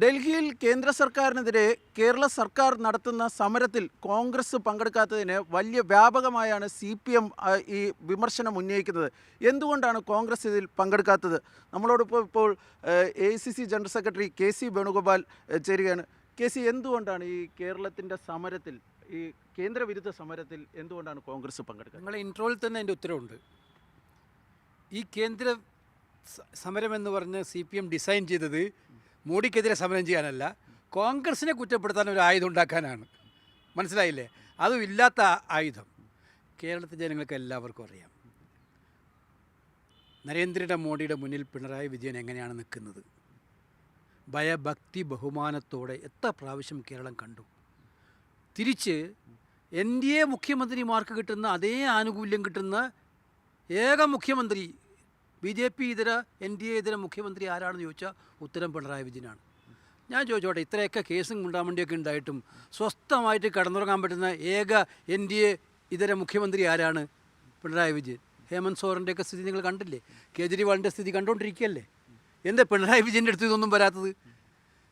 ഡൽഹിയിൽ കേന്ദ്ര സർക്കാരിനെതിരെ കേരള സർക്കാർ നടത്തുന്ന സമരത്തിൽ കോൺഗ്രസ് പങ്കെടുക്കാത്തതിന് വലിയ വ്യാപകമായാണ് സി പി എം ഈ വിമർശനം ഉന്നയിക്കുന്നത്. എന്തുകൊണ്ടാണ് കോൺഗ്രസ് ഇതിൽ പങ്കെടുക്കാത്തത്? നമ്മളോടൊപ്പം ഇപ്പോൾ A C C general secretary K C Venugopal ചേരുകയാണ്. കെ സി എന്തുകൊണ്ടാണ് ഈ കേരളത്തിന്റെ സമരത്തിൽ ഈ കേന്ദ്രവിരുദ്ധ സമരത്തിൽ എന്തുകൊണ്ടാണ് കോൺഗ്രസ് പങ്കെടുക്കുന്നത് നിങ്ങളെ ഇൻട്രോയിൽ തന്നെ അതിന്റെ ഉത്തരവുണ്ട്. ഈ കേന്ദ്ര സമരം എന്ന് പറഞ്ഞ് സി പി എം ഡിസൈൻ ചെയ്തത് മോഡിക്കെതിരെ സമരം ചെയ്യാനല്ല കോൺഗ്രസിനെ കുറ്റപ്പെടുത്താൻ ഒരു ആയുധം ഉണ്ടാക്കാനാണ്. മനസ്സിലായില്ലേ? അതും ഇല്ലാത്ത ആയുധം. കേരളത്തിലെ ജനങ്ങൾക്ക് എല്ലാവർക്കും അറിയാം. നരേന്ദ്രയുടെ മോഡിയുടെ മുന്നിൽ പിണറായി വിജയൻ എങ്ങനെയാണ് നിൽക്കുന്നത്? ഭയഭക്തി ബഹുമാനത്തോടെ എത്ര പ്രാവശ്യം കേരളം കണ്ടു? തിരിച്ച് എൻ ഡി എ മുഖ്യമന്ത്രിമാർക്ക് കിട്ടുന്ന അതേ ആനുകൂല്യം കിട്ടുന്ന ഏക മുഖ്യമന്ത്രി ബി ജെ പി ഇതര എൻ ഡി എ ഇതര മുഖ്യമന്ത്രി ആരാണെന്ന് ചോദിച്ചാൽ ഉത്തരം പിണറായി വിജയനാണ്. ഞാൻ ചോദിച്ചോട്ടെ ഇത്രയൊക്കെ കേസും ഗുണ്ടാമണ്ടിയൊക്കെ ഉണ്ടായിട്ടും സ്വസ്ഥമായിട്ട് കടന്നുറങ്ങാൻ പറ്റുന്ന ഏക എൻ ഡി എ ഇതര മുഖ്യമന്ത്രി ആരാണ്? പിണറായി വിജയൻ. ഹേമന്ത് സോറിന്റെയൊക്കെ സ്ഥിതി നിങ്ങൾ കണ്ടില്ലേ? കേജ്രിവാളിന്റെ സ്ഥിതി കണ്ടുകൊണ്ടിരിക്കുകയല്ലേ എന്താ പിണറായി വിജയന്റെ അടുത്ത് ഇതൊന്നും വരാത്തത്?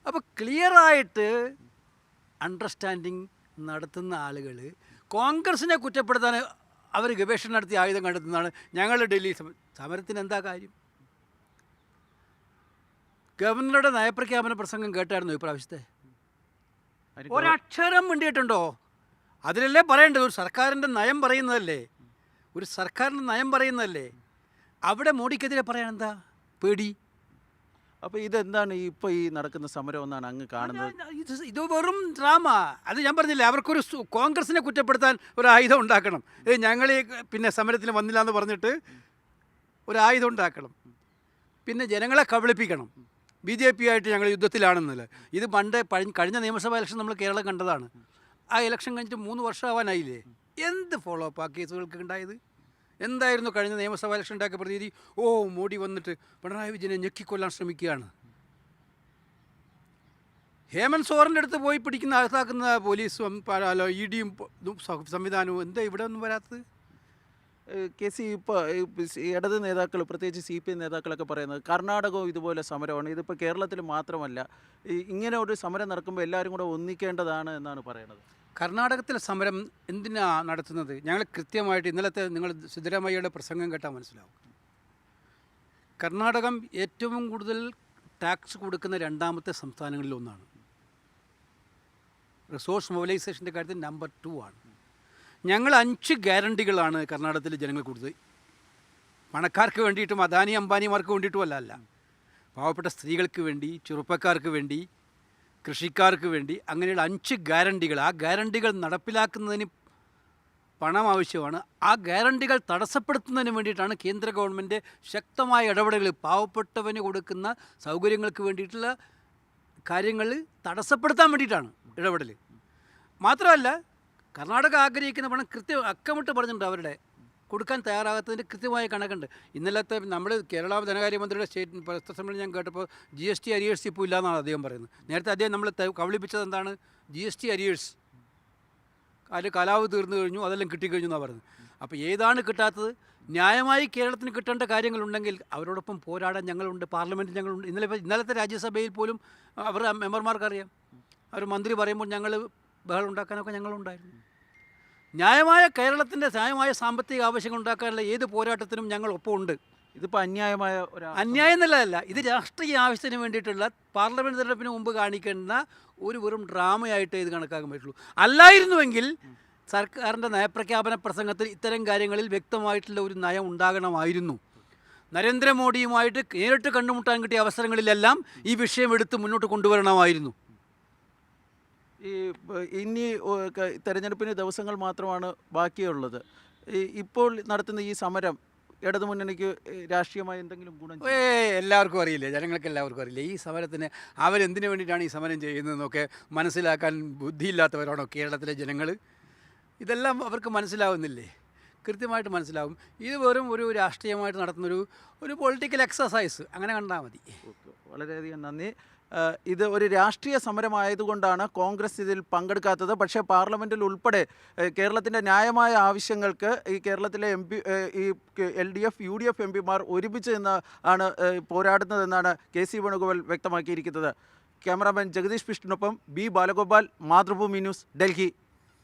അപ്പോൾ ക്ലിയറായിട്ട് അണ്ടർസ്റ്റാൻഡിങ് നടത്തുന്ന ആളുകൾ കോൺഗ്രസിനെ കുറ്റപ്പെടുത്താൻ അവർ ഗവേഷണം നടത്തി ആയുധം കണ്ടെത്തുന്നതാണ് ഞങ്ങൾ ഡൽഹി സമരത്തിന് എന്താ കാര്യം? ഗവർണറുടെ നയപ്രഖ്യാപന പ്രസംഗം കേട്ടായിരുന്നു ഇപ്രാവശ്യത്തെ ഒരക്ഷരം മിണ്ടിയിട്ടുണ്ടോ? അതിലല്ലേ പറയേണ്ടത്? ഒരു സർക്കാരിന്റെ നയം പറയുന്നതല്ലേ? ഒരു സർക്കാരിന്റെ നയം പറയുന്നതല്ലേ? അവിടെ മോഡിക്കെതിരെ പറയാൻ എന്താ പേടി? അപ്പോൾ ഇതെന്താണ് ഇപ്പോൾ ഈ നടക്കുന്ന സമരം എന്നാണ് അങ്ങ് കാണുന്നത്? ഇത് വെറും ഡ്രാമ. അത് ഞാൻ പറഞ്ഞില്ലേ അവർക്കൊരു കോൺഗ്രസിനെ കുറ്റപ്പെടുത്താൻ ഒരു ആയുധം ഉണ്ടാക്കണം. ഏ ഞങ്ങൾ പിന്നെ സമരത്തിന് വന്നില്ല എന്ന് പറഞ്ഞിട്ട് ഒരു ആയുധം ഉണ്ടാക്കണം. പിന്നെ ജനങ്ങളെ കബളിപ്പിക്കണം. ബി ജെ പി ആയിട്ട് ഞങ്ങൾ യുദ്ധത്തിലാണെന്നില്ല ഇത് പണ്ട് കഴിഞ്ഞ നിയമസഭാ ഇലക്ഷൻ നമ്മൾ കേരളം കണ്ടതാണ്. ആ ഇലക്ഷൻ കഴിഞ്ഞിട്ട് മൂന്ന് വർഷമാവാനായില്ലേ? എന്ത് ഫോളോ അപ്പ് ആ കേസുകൾക്ക് ഉണ്ടായത്? എന്തായിരുന്നു കഴിഞ്ഞ നിയമസഭാ ഇലക്ഷൻ ഉണ്ടാക്കിയ പ്രതീതി? ഓ മോഡി വന്നിട്ട് പിണറായി വിജയനെ ഞെക്കിക്കൊല്ലാൻ ശ്രമിക്കുകയാണ്. ഹേമന്ത് സോറിന്റെ അടുത്ത് പോയി പിടിക്കുന്ന അകത്താക്കുന്ന പോലീസും ഇ ഡിയും സംവിധാനവും എന്താ ഇവിടെ ഒന്നും വരാത്തത്? കെ സി ഇപ്പോൾ ഇടത് നേതാക്കൾ പ്രത്യേകിച്ച് സി പി എം നേതാക്കളൊക്കെ പറയുന്നത് കർണാടകവും ഇതുപോലെ സമരമാണ്. ഇതിപ്പോൾ കേരളത്തിൽ മാത്രമല്ല ഇങ്ങനെ ഒരു സമരം നടക്കുമ്പോൾ എല്ലാവരും കൂടെ ഒന്നിക്കേണ്ടതാണ് എന്നാണ് പറയുന്നത്. കർണാടകത്തിലെ സമരം എന്തിനാ നടത്തുന്നത്? ഞങ്ങൾ കൃത്യമായിട്ട് ഇന്നലത്തെ നിങ്ങൾ സിദ്ധരാമയ്യയുടെ പ്രസംഗം കേട്ടാൽ മനസ്സിലാവും. കർണാടകം ഏറ്റവും കൂടുതൽ ടാക്സ് കൊടുക്കുന്ന രണ്ടാമത്തെ സംസ്ഥാനങ്ങളിൽ ഒന്നാണ്. റിസോഴ്സ് മൊബിലൈസേഷന്റെ കാര്യത്തിൽ നമ്പർ ടു ആണ്. ഞങ്ങൾ അഞ്ച് ഗ്യാരണ്ടികളാണ് കർണാടകത്തിലെ ജനങ്ങൾ കൊടുത്തത്. പണക്കാർക്ക് വേണ്ടിയിട്ടും അദാനി അംബാനിമാർക്ക് വേണ്ടിയിട്ടും അല്ല അല്ല. പാവപ്പെട്ട സ്ത്രീകൾക്ക് വേണ്ടി ചെറുപ്പക്കാർക്ക് വേണ്ടി കൃഷിക്കാർക്ക് വേണ്ടി അങ്ങനെയുള്ള അഞ്ച് ഗ്യാരണ്ടികൾ. ആ ഗ്യാരണ്ടികൾ നടപ്പിലാക്കുന്നതിന് പണം ആവശ്യമാണ്. ആ ഗ്യാരണ്ടികൾ തടസ്സപ്പെടുത്തുന്നതിന് വേണ്ടിയിട്ടാണ് കേന്ദ്ര ഗവൺമെന്റ് ശക്തമായ ഇടപെടലുകൾ പാവപ്പെട്ടവന് കൊടുക്കുന്ന സൗകര്യങ്ങൾക്ക് വേണ്ടിയിട്ടുള്ള കാര്യങ്ങൾ തടസ്സപ്പെടുത്താൻ വേണ്ടിയിട്ടാണ് ഇടപെടൽ മാത്രമല്ല കർണാടക ആഗ്രഹിക്കുന്ന പണം കൃത്യം അക്കമിട്ട് പറഞ്ഞിട്ടുണ്ട് അവരുടെ. കൊടുക്കാൻ തയ്യാറാകാത്തതിന്റെ കൃത്യമായ കണക്കുണ്ട്. ഇന്നലത്തെ നമ്മൾ കേരള ധനകാര്യമന്ത്രിയുടെ സ്റ്റേറ്റ് പത്രസമ്മേളനം ഞാൻ കേട്ടപ്പോൾ ജി എസ് ടി അരിയേഴ്സ് ഇപ്പോൾ ഇല്ലയെന്നാണ് അദ്ദേഹം പറയുന്നത്. നേരത്തെ അദ്ദേഹം നമ്മൾ കബളിപ്പിച്ചത് എന്താണ്? G S T arrears. അതിൽ കലാവ് തീർന്നു കഴിഞ്ഞു അതെല്ലാം കിട്ടിക്കഴിഞ്ഞു എന്നാണ് പറയുന്നത്. അപ്പോൾ ഏതാണ് കിട്ടാത്തത്? ന്യായമായി കേരളത്തിന് കിട്ടേണ്ട കാര്യങ്ങളുണ്ടെങ്കിൽ അവരോടൊപ്പം പോരാടാൻ ഞങ്ങളുണ്ട് പാർലമെന്റിൽ ഞങ്ങളുണ്ട്. ഇന്നലെ ഇന്നലത്തെ രാജ്യസഭയിൽ പോലും അവർ മെമ്പർമാർക്കറിയാം. അവർ മന്ത്രി പറയുമ്പോൾ ഞങ്ങൾ ബഹളം ഉണ്ടാക്കാനൊക്കെ ഞങ്ങളുണ്ടായിരുന്നു. ന്യായമായ കേരളത്തിന്റെ ന്യായമായ സാമ്പത്തിക ആവശ്യങ്ങൾ ഉണ്ടാക്കാനുള്ള ഏത് പോരാട്ടത്തിനും ഞങ്ങൾ ഒപ്പമുണ്ട്. ഇതിപ്പോൾ അന്യായമായ ഒരു അന്യായം എന്നുള്ളതല്ല ഇത് രാഷ്ട്രീയ ആവശ്യത്തിന് വേണ്ടിയിട്ടുള്ള പാർലമെന്റ് തെരഞ്ഞെടുപ്പിന് മുമ്പ് കാണിക്കേണ്ട ഒരു വെറും ഡ്രാമയായിട്ട് ഇത് കണക്കാക്കാൻ പറ്റുള്ളൂ. അല്ലായിരുന്നുവെങ്കിൽ സർക്കാരിന്റെ നയപ്രഖ്യാപന പ്രസംഗത്തിൽ ഇത്തരം കാര്യങ്ങളിൽ വ്യക്തമായിട്ടുള്ള ഒരു നയം ഉണ്ടാകണമായിരുന്നു. നരേന്ദ്രമോദിയുമായിട്ട് നേരിട്ട് കണ്ടുമുട്ടാൻ കിട്ടിയ അവസരങ്ങളിലെല്ലാം ഈ വിഷയം എടുത്ത് മുന്നോട്ട് കൊണ്ടുവരണമായിരുന്നു. ഈ ഇനി തെരഞ്ഞെടുപ്പിന് ദിവസങ്ങൾ മാത്രമാണ് ബാക്കിയുള്ളത്. ഈ ഇപ്പോൾ നടത്തുന്ന ഈ സമരം ഇടതുമുന്നണിക്ക് രാഷ്ട്രീയമായി എന്തെങ്കിലും ഗുണം? ഏ എല്ലാവർക്കും അറിയില്ലേ? ജനങ്ങൾക്ക് എല്ലാവർക്കും അറിയില്ല? ഈ സമരത്തിന് അവരെന്തിനു വേണ്ടിയിട്ടാണ് ഈ സമരം ചെയ്യുന്നതെന്നൊക്കെ മനസ്സിലാക്കാൻ ബുദ്ധിയില്ലാത്തവരാണോ കേരളത്തിലെ ജനങ്ങൾ ഇതെല്ലാം അവർക്ക് മനസ്സിലാവുന്നില്ലേ? കൃത്യമായിട്ട് മനസ്സിലാവും. ഇത് വെറും ഒരു രാഷ്ട്രീയമായിട്ട് നടത്തുന്നൊരു ഒരു പൊളിറ്റിക്കൽ എക്സസൈസ് അങ്ങനെ കണ്ടാൽ മതി. വളരെയധികം നന്ദി. ഇത് ഒരു രാഷ്ട്രീയ സമരമായതുകൊണ്ടാണ് കോൺഗ്രസ് ഇതിൽ പങ്കെടുക്കാത്തത്. പക്ഷേ പാർലമെന്റിൽ ഉൾപ്പെടെ കേരളത്തിന്റെ ന്യായമായ ആവശ്യങ്ങൾക്ക് ഈ കേരളത്തിലെ എം പി ഈ L D F U D F M പിമാർ ഒരുമിച്ച് നിന്ന് ആണ് പോരാടുന്നതെന്നാണ് കെ സി വേണുഗോപാൽ വ്യക്തമാക്കിയിരിക്കുന്നത്. ക്യാമറാമാൻ ജഗദീഷ് വിഷ്ണുനൊപ്പം ബി ബാലഗോപാൽ മാതൃഭൂമി ന്യൂസ് ഡൽഹി.